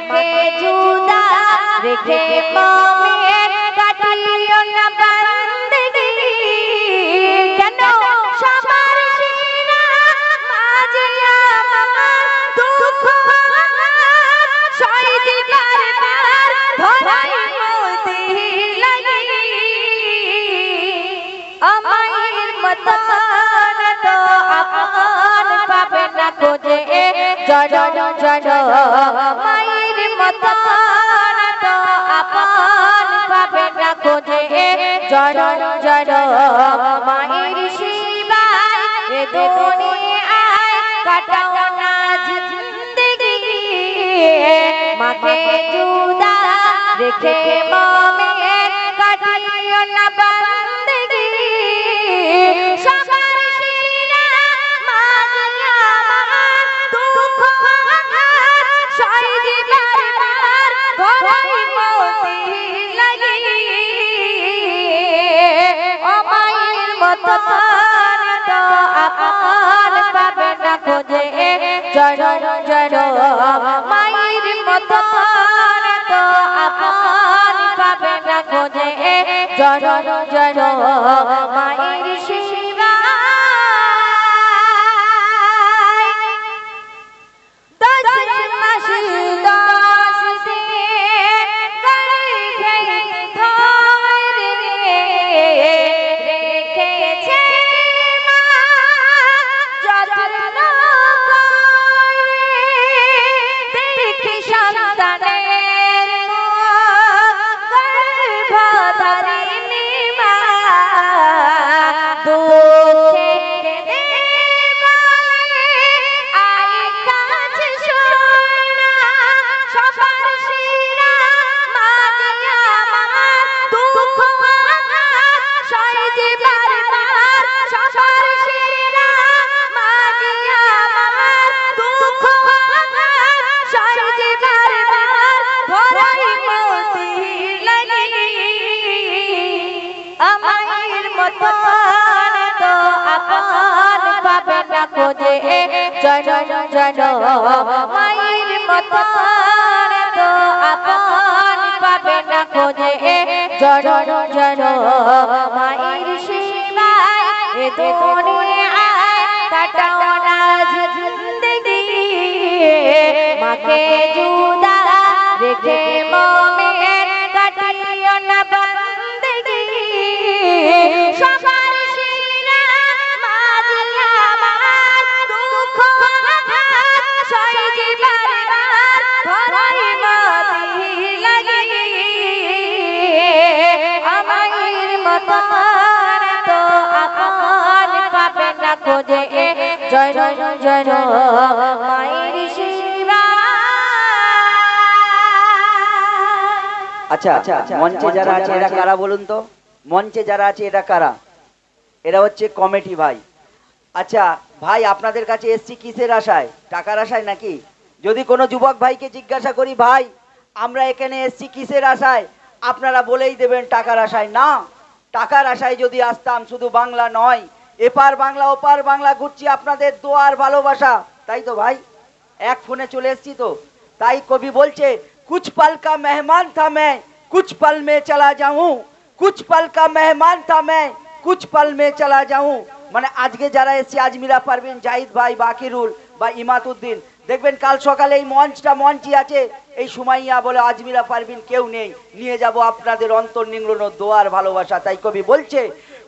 মাকে জুদা, রেখে মামে কাটিও না বন্দেগি কেন সবার সেরা মাঝে আমার দুঃখ সই দিবার পার ধরাই মতি লাগি আমায়ের মতন তো আপন পাবে না খোঁজে জড় জড় মায়ের মতন তো আপন পাবে না খোঁজে জড় জড় মায়ের শিবায় এ দুনিয়ায় কাটাও না জিন্দেগি। মাকে জুদা রেখে মামে অমায়ের মতো তো আপন পাবে না খোঁজে। জড় জড় মায়ের মতন তো আপন পাবে না খোঁজে। জড় জড় মায়ের না জন জন মায়ের মতন তো আপন পাবে না খোঁজে জন জন মায়ের সেবায় এ দুনিয়ায় মতন তো আপন পাবে না খোঁজে। জয় জয় জয় মায়ের আচ্ছা মঞ্চে যারা আছে এরা কারা বলুন তো? মঞ্চে যারা আছে এরা কারা? এরা হচ্ছে কমিটি ভাই। আচ্ছা ভাই আপনাদের কাছে এসছি কিসের আশায়? টাকার আশায় নাকি? যদি কোনো যুবক ভাইকে জিজ্ঞাসা করি ভাই আমরা এখানে এসছি কিসের আশায়? আপনারা বলেই দেবেন টাকার আশায় না। টাকার আশায় যদি আসতাম, শুধু বাংলা নয়, এপার বাংলা, ওপার বাংলা, ঘুরছি আপনাদের দোয়ার ভালোবাসা। তাই তো ভাই? এক ফোনে চলে এসছি তো। তাই কবি বলছে, কুছ পালকা মেহমান থা মে, কুছ পাল মে চালা যাউ, কুছ পালকা মেহমান থা মে, কুছ পাল মে চালা যাউ। মানে আজকে যারা এসছে আজমিরা পারবেন জাহিদ ভাই, বাকিরুল বা ইমাতউদ্দিন দেখবেন কাল সকালে এই মঞ্চটা, মঞ্চই আছে। এই সুমাইয়া বলে আজমিরা পারবেন কেউ নেই নিয়ে যাব আপনাদের অন্তর্নিগ্ন দোয়ার ভালোবাসা তাই কবি বলছে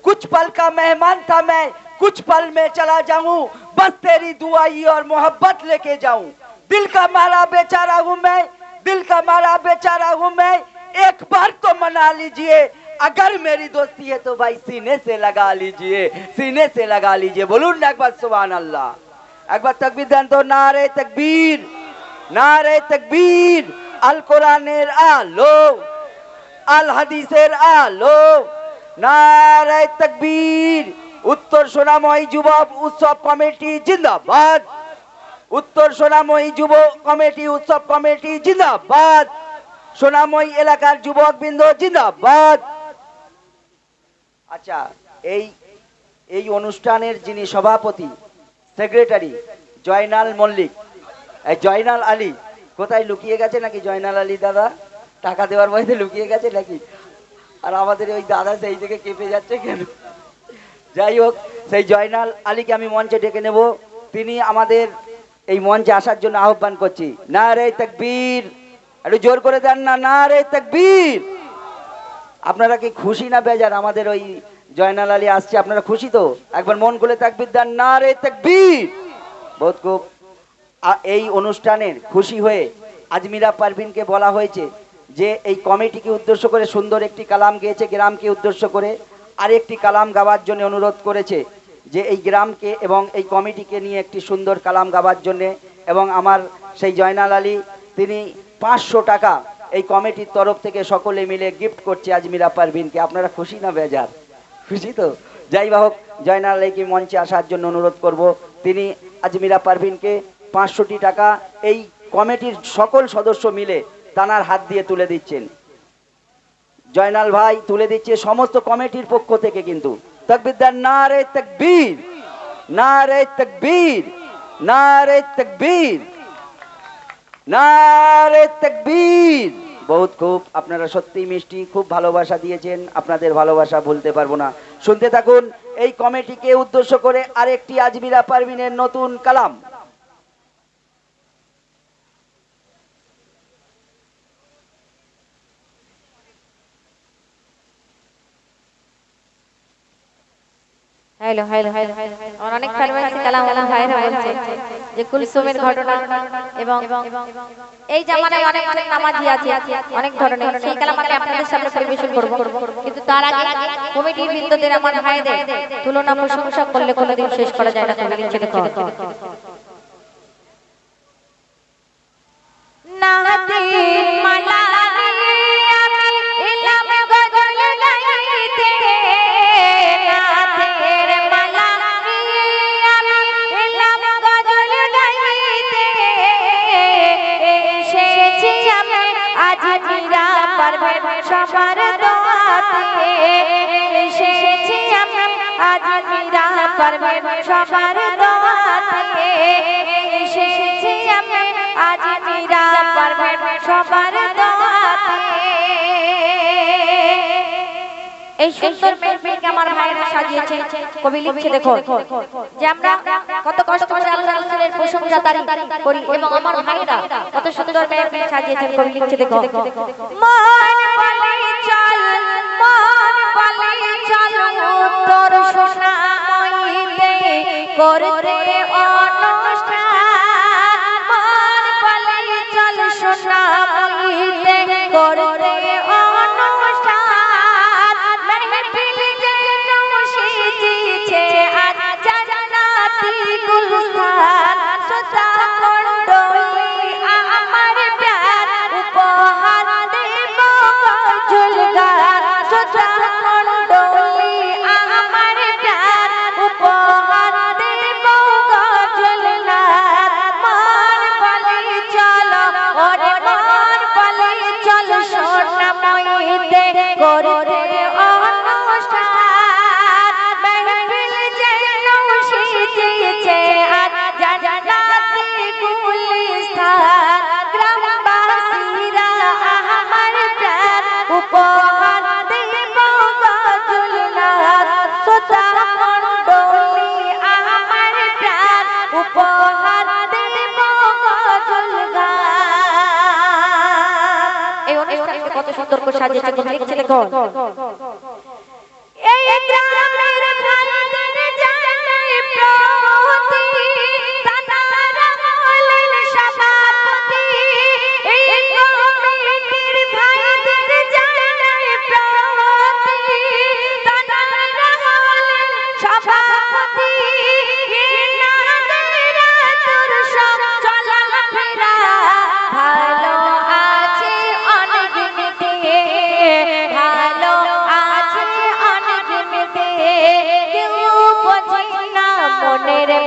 कुछ पल का मेहमान था मैं कुछ पल में चला जाऊं बस तेरी दुआई और मोहब्बत लेके जाऊं दिल का मारा बेचारा हूं मैं दिल का मारा बेचारा हूं मैं एक बार तो मना लीजिए अगर मेरी दोस्ती है तो भाई सीने से लगा लीजिए सीने से लगा लीजिए बोलून ना एक बार सुबह अल्लाह एक बार तकबीर दें तो नारे तकबीर নারে তকবীর আল কোরআনের আলো আল হাদিসের আলো। নারে তকবীর, উত্তর সোনাময় যুবক উৎসব কমিটি জিন্দাবাদ। উত্তর সোনাময়ী যুব কমিটি উৎসব কমিটি জিন্দাবাদ। সোনাময়ী এলাকার যুবক বৃন্দ জিন্দাবাদ। আচ্ছা এই এই অনুষ্ঠানের যিনি সভাপতি, সেক্রেটারি, জয়নাল মল্লিক জয়নাল আলী, কোথায় লুকিয়ে গেছে নাকি জয়নাল আলী দাদা? টাকা দেওয়ার বয়সে লুকিয়ে গেছে নাকি? আর আমাদের ওই দাদা সেই থেকে কেঁপে যাচ্ছে কেন? যাই হোক, সেই জয়নাল আলীকে আমি মঞ্চে ডেকে নেব। তিনি আমাদের এই মঞ্চে আসার জন্য আহ্বান করছি। না রে তকবীর! একটু জোর করে দেন না না রে তকবীর! আপনারা কি খুশি না বেজার? আমাদের ওই জয়নাল আলী আসছে, আপনারা খুশি তো? একবার মন খুলে তাকবীর দেন, না রে তকবীর! বহুত খুব এই অনুষ্ঠানের খুশি হয়ে আজমিরা পারভিনকে বলা হয়েছে যে এই কমিটিকে উদ্দেশ্য করে সুন্দর একটি কালাম গেয়েছে, গ্রামকে উদ্দেশ্য করে আরেকটি কালাম গাওয়ার জন্য অনুরোধ করেছে যে এই গ্রামকে এবং এই কমিটিকে নিয়ে একটি সুন্দর কালাম গাওয়ার জন্য এবং আমার সেই জয়নাল আলী, তিনি পাঁচশো টাকা এই কমিটির তরফ থেকে সকলে মিলে গিফট করছে আজমিরা পারভিনকে। আপনারা খুশি না বেজার? খুশি তো? যাই হোক, জয়নাল আলীকে মঞ্চে আসার জন্য অনুরোধ করব। তিনি আজমিরা পারভিনকে পাঁচশোটি টাকা এই কমিটির সকল সদস্য মিলে তানার হাত দিয়ে তুলে দিচ্ছেন। জয়নাল ভাই তুলে দিচ্ছে সমস্ত কমিটির পক্ষ থেকে কিন্তু। তকবির দেন না রে তকবীর না রে তকবীর না রে তকবীর না রে তকবীর। বহুত খুব, আপনারা সত্যি মিষ্টি, খুব ভালোবাসা দিয়েছেন, আপনাদের ভালোবাসা ভুলতে পারব না। শুনতে থাকুন, এই কমিটিকে উদ্দেশ্য করে আরেকটি আজমিরা পারভিনের নতুন কালাম। হ্যালো হ্যালো আমার অনেক কালাম ভাইরা বলছে যে কুলসুমের ঘটনা এবং এই অনেক অনেক অনেক ধরনের, সেই কালাম আমি আপনাদের সামনে পরিবেশন করব। কিন্তু তার আগে বৃন্দদের, আমার তুলনা প্রশংসা করলে শেষ করা যায় না নাহাতির মালা এসেছি আজ মিরা পারবে সবার দোয়াতে এসেছি আজ পারবে সবার এই সুন্দর মেহফিলকে আমার ভাইরা সাজিয়েছে। কবি লিখছে, দেখো। যে আমরা কত কষ্ট করে আল্লাহ রাসূলের প্রশংসা তারি করি এবং আমার কত সুন্দর মেহফিল সাজিয়েছেন। কবি লিখছে, দেখো। মন করতে অনুষ্ঠানকে কত সতর্ক সাজিয়েছে কবি লিখছে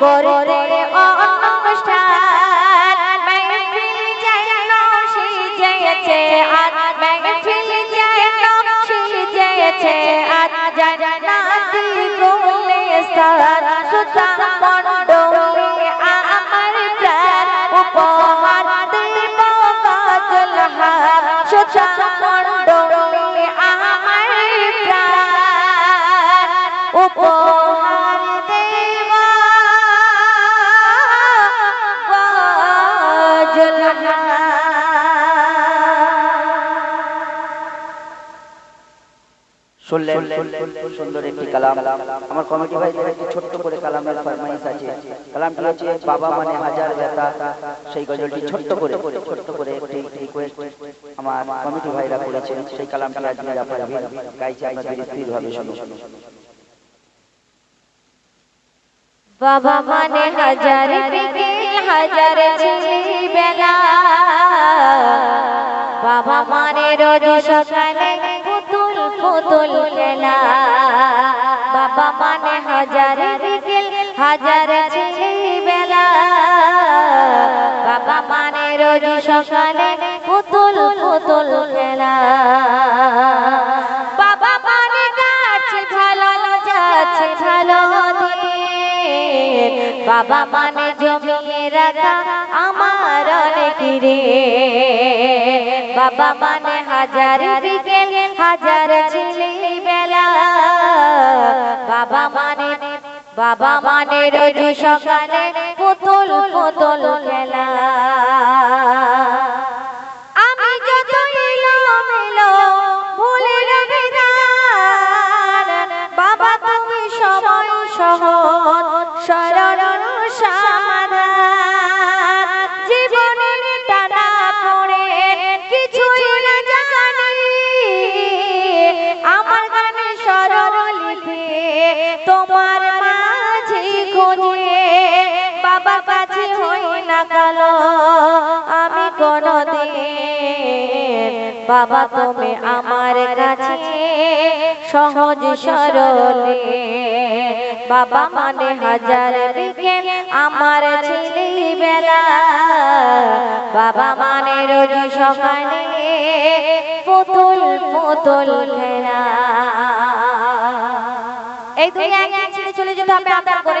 করে শুনলেন সুন্দর একটি কালাম। আমার কমিটি ভাই একটি ছোট্ট করে কালামের ফরমাইশ আছে। কালামটি হচ্ছে বাবা মানে হাজার ব্যথা সেই গজলটি ছোট্ট করে ছোট্ট করে একটি রিকোয়েস্ট আমার কমিটি ভাইরা করেছেন। সেই কালামটি আজকে আপনারা গাইছে আপনাদের স্থিরভাবে শুনুন বাবা মানে হাজার বিকেল হাজার বেলা বাবা মানে রোজ সকালে পুতুল খেলা বাবা মানে হাজার বিকেল, হাজার বেলা। বাবা মানে রোজ সকালে পুতুল পুতুল খেলা। বাবা মানে গাছ ভালো যাচ্ছে ভালো বাবা মানে জমিয়ে রাখা আমার অনেক রে। বাবা মানে হাজার হাজার বেলা। বাবা মানে বাবা মানে রোজ সকালে পুতুল পুতুল খেলা। কালো আমি কোনদিন, বাবা তুমি আমার কাছে সহজ সরলে। বাবা মানে হাজার বিকেল আমার ছেলে বেলা বাবা মানে রোজ সকালে পুতুল পুতুল খেলা। এই একদিন ছেড়ে চলে যেতে হবে আদার করে।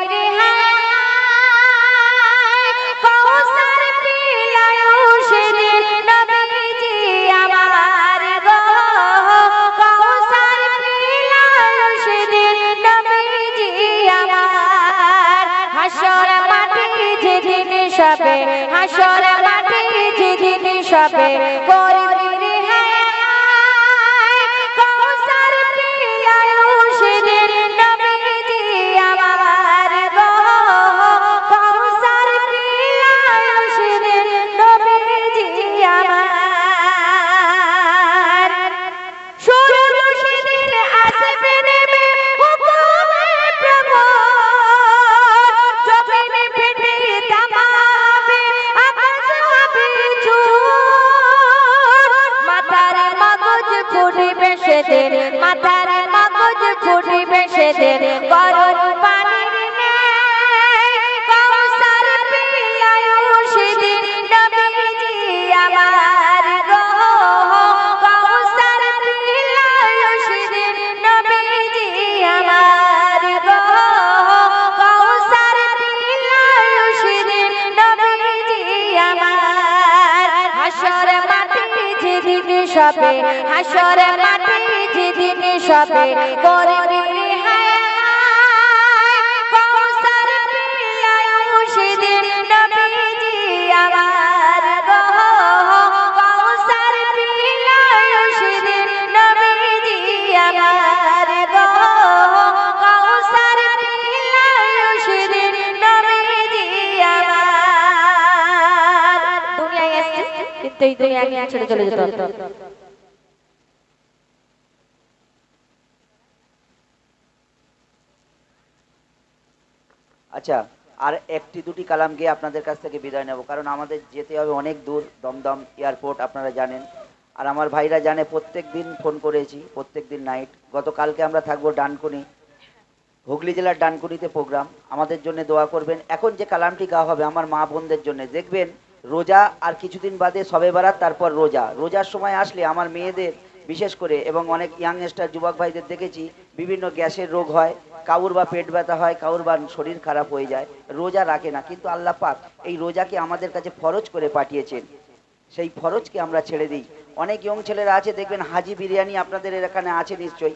হাসর মাঠে যেদিন সবে করবি সবে। হাসরে মাটি যেদিন সবে। করবি হায় কৌসার পিয়ায়ু সেদিন নবীজি আমার গো কৌসার পিয়ায়ু সেদিন নবীজি আমার গো কৌসার পিয়ায়ু সেদিন নবীজি আমার দুনিয়ায় এসেছে কিন্তু এই দুনিয়াকে ছেড়ে চলে যেতে হতো আচ্ছা আর একটি দুটি কালাম গিয়ে আপনাদের কাছ থেকে বিদায় নেব, কারণ আমাদের যেতে হবে অনেক দূর, দমদম এয়ারপোর্ট, আপনারা জানেন। আর আমার ভাইরা জানে, প্রত্যেক দিন ফোন করেছি, প্রত্যেক দিন নাইট। গতকালকে আমরা থাকব ডানকুনি, হুগলি জেলার ডানকুনিতে প্রোগ্রাম। আমাদের জন্য দোয়া করবেন। এখন যে কালামটি গাওয়া হবে আমার মা বোনদের জন্য, দেখবেন রোজা আর কিছুদিন বাদে সবে বারাত, তারপর রোজা। রোজার সময় আসলে আমার মেয়েদের, বিশেষ করে এবং অনেক ইয়াংস্টার যুবক ভাইদের দেখেছি, বিভিন্ন গ্যাসের রোগ হয় কাউর বা পেট ব্যথা হয়, কাউর বা শরীর খারাপ হয়ে যায়, রোজা রাখে না। কিন্তু আল্লাহ পাক এই রোজাকে আমাদের কাছে ফরজ করে পাঠিয়েছেন। সেই ফরজকে আমরা ছেড়ে দিই। অনেক ইয়ং ছেলেরা আছে, দেখবেন হাজি বিরিয়ানি আপনাদের এখানে আছে নিশ্চয়ই।